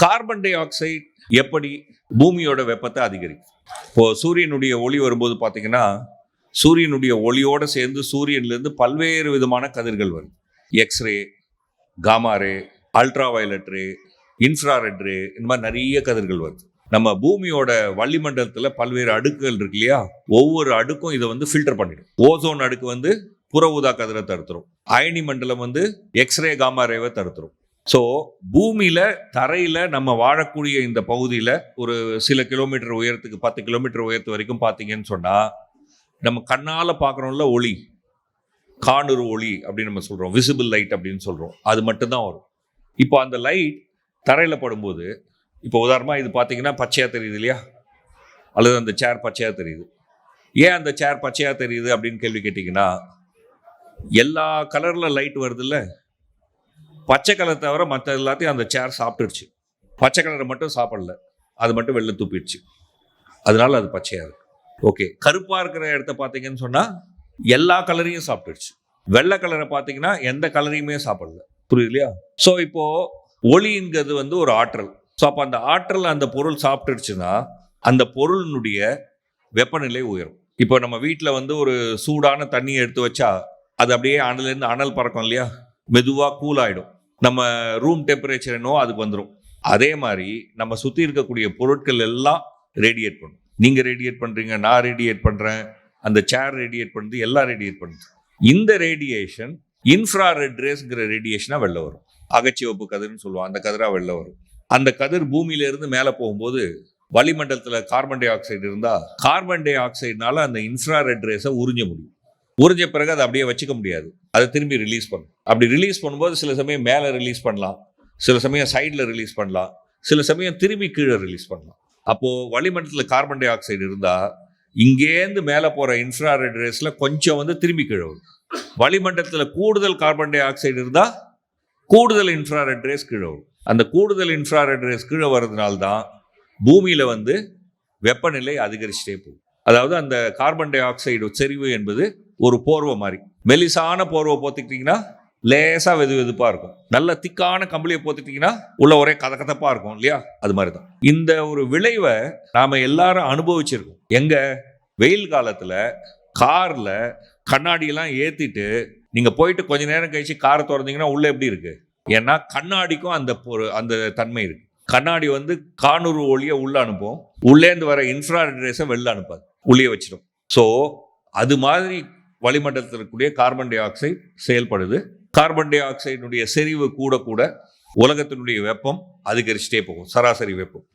Carbon di oxide எப்படி பூமியோட வெப்பத்தை அதிகரிக்கும்? இப்போ சூரியனுடைய ஒளி வரும்போது பார்த்தீங்கன்னா சூரியனுடைய ஒளியோடு சேர்ந்து சூரியன்லேருந்து பல்வேறு விதமான கதிர்கள் வருது X-ray gamma ray ultraviolet ray infrared ray இந்த மாதிரி நிறைய கதிர்கள் வருது. நம்ம பூமியோட வளிமண்டலத்தில் பல்வேறு அடுக்குகள் இருக்கு இல்லையா? ஒவ்வொரு அடுக்கும் இதை வந்து ஃபில்டர் பண்ணிடும். ஓசோன் அடுக்கு வந்து புற ஊதா கதிரை தடுத்துரும். அயனி மண்டலம் வந்து எக்ஸ்ரே காமாரேவை தடுத்துரும். ஸோ பூமியில் தரையில் நம்ம வாழக்கூடிய இந்த பகுதியில் ஒரு சில கிலோமீட்டர் உயரத்துக்கு பத்து கிலோமீட்டர் உயரத்து வரைக்கும் பார்த்தீங்கன்னு சொன்னால் நம்ம கண்ணால் பார்க்குறோம்ல ஒளி. காணுறு ஒளி அப்படின்னு நம்ம சொல்கிறோம் விசிபிள் லைட் அப்படின்னு சொல்கிறோம் அது மட்டும்தான் வரும். இப்போ அந்த லைட் தரையில் படும்போது இப்போ உதாரணமாக இது பார்த்தீங்கன்னா பச்சையாக தெரியுது இல்லையா? அல்லது அந்த சேர் பச்சையாக தெரியுது. ஏன் அந்த சேர் பச்சையாக தெரியுது அப்படின்னு கேள்வி கேட்டிங்கன்னா எல்லா கலரில் லைட் வருதுல்ல. பச்சை கலர் தவிர மற்ற எல்லாத்தையும் அந்த சேர் சாப்பிட்டுடுச்சு பச்சை கலரை மட்டும் சாப்பிடல. அது மட்டும் வெளில தூப்பிடுச்சு. அதனால அது பச்சையாக இருக்கு. ஓகே கருப்பாக இருக்கிற இடத்த பார்த்தீங்கன்னு சொன்னால் எல்லா கலரையும் சாப்பிட்டுடுச்சு வெள்ளை கலரை பார்த்தீங்கன்னா எந்த கலரையுமே சாப்பிடல. புரியுது இல்லையா? ஸோ இப்போது ஒளிங்கிறது வந்து ஒரு ஆற்றல். ஸோ அப்போ அந்த ஆற்றல் அந்த பொருள் சாப்பிட்டுடுச்சுன்னா அந்த பொருளினுடைய வெப்பநிலை உயரும். இப்போ நம்ம வீட்டில் வந்து ஒரு சூடான தண்ணியை எடுத்து வச்சா அது அப்படியே அனலேருந்து அனல் பறக்கும் இல்லையா? மெதுவாக கூல் ஆகிடும் நம்ம ரூம் டெம்பரேச்சர் என்னவோ அதுக்கு வந்துடும் அதே மாதிரி நம்ம சுற்றி இருக்கக்கூடிய பொருட்கள் எல்லாம் ரேடியேட் பண்ணும். நீங்கள் ரேடியேட் பண்ணுறீங்க நான் ரேடியேட் பண்ணுறேன் அந்த சேர் ரேடியேட் பண்ணுது எல்லாம் ரேடியேட் பண்ணுது. இந்த ரேடியேஷன் இன்ஃப்ரா ரெட் ரேஸ்ங்கிற ரேடியேஷனாக வெளில வரும். அகச்சிவப்பு கதிர்னு சொல்லுவோம் அந்த கதிராக வெளில வரும். அந்த கதிர் பூமியிலேருந்து மேலே போகும்போது வளிமண்டலத்தில் கார்பன் டை ஆக்சைடு இருந்தால் கார்பன் டை ஆக்சைடுனால அந்த இன்ஃப்ராரெட் ரேஸை உறிஞ்ச முடியும். உறிஞ்ச பிறகு அதை அப்படியே வச்சுக்க முடியாது. அதை திரும்பி ரிலீஸ் பண்ணும் அப்படி ரிலீஸ் பண்ணும்போது சில சமயம் மேலே ரிலீஸ் பண்ணலாம். சில சமயம் சைடில் ரிலீஸ் பண்ணலாம். சில சமயம் திரும்பி கீழே ரிலீஸ் பண்ணலாம். அப்போது வளிமண்டலத்தில் கார்பன் டை ஆக்சைடு இருந்தால் இங்கேருந்து மேலே போகிற இன்ஃப்ராரெட் ரேஸில் கொஞ்சம் வந்து திரும்பி கீழே வரும். வளிமண்டலத்தில் கூடுதல் கார்பன் டை ஆக்சைடு இருந்தால் கூடுதல் இன்ஃப்ராரெட் ரேஸ் கீழே வரும். அந்த கூடுதல் இன்ஃப்ராரெட் ரேஸ் கீழே வர்றதுனால தான் பூமியில் வந்து வெப்பநிலை அதிகரிச்சுட்டே போகும். அதாவது அந்த கார்பன் டை ஆக்சைடு செறிவு என்பது ஒரு போர்வை மாதிரி. மெலிசான போர்வை போத்திக்கிட்டிங்கன்னா லேசாக வெது வெதுப்பாக இருக்கும். நல்ல திக்கான கம்பளியை போத்துக்கிட்டிங்கன்னா உள்ள ஒரே கதகதப்பாக இருக்கும் இல்லையா? அது மாதிரி தான் இந்த ஒரு விளைவை நாம் எல்லாரும் அனுபவிச்சிருக்கோம். எங்கே? வெயில் காலத்தில் காரில் கண்ணாடியெல்லாம் ஏற்றிட்டு நீங்கள் போயிட்டு கொஞ்ச நேரம் கழிச்சு காரை திறந்தீங்கன்னா உள்ளே எப்படி இருக்குது ஏன்னா கண்ணாடிக்கும் அந்த பொரு அந்த தன்மை இருக்குது கண்ணாடி வந்து காணூறு ஒளியை உள்ள அனுப்பும். உள்ளேந்து வர இன்ஃப்ராரெட் ரேஸை வெளில அனுப்பாது. உள்ளே வச்சிடும். ஸோ அது மாதிரி வளிமண்டலத்தில் இருக்கக்கூடிய கார்பன் டை ஆக்சைடு செயல்படுது. கார்பன் டை ஆக்சைடினுடைய செறிவு கூட கூட உலகத்தினுடைய வெப்பம் அதிகரிச்சுட்டே போகும். சராசரி வெப்பம்.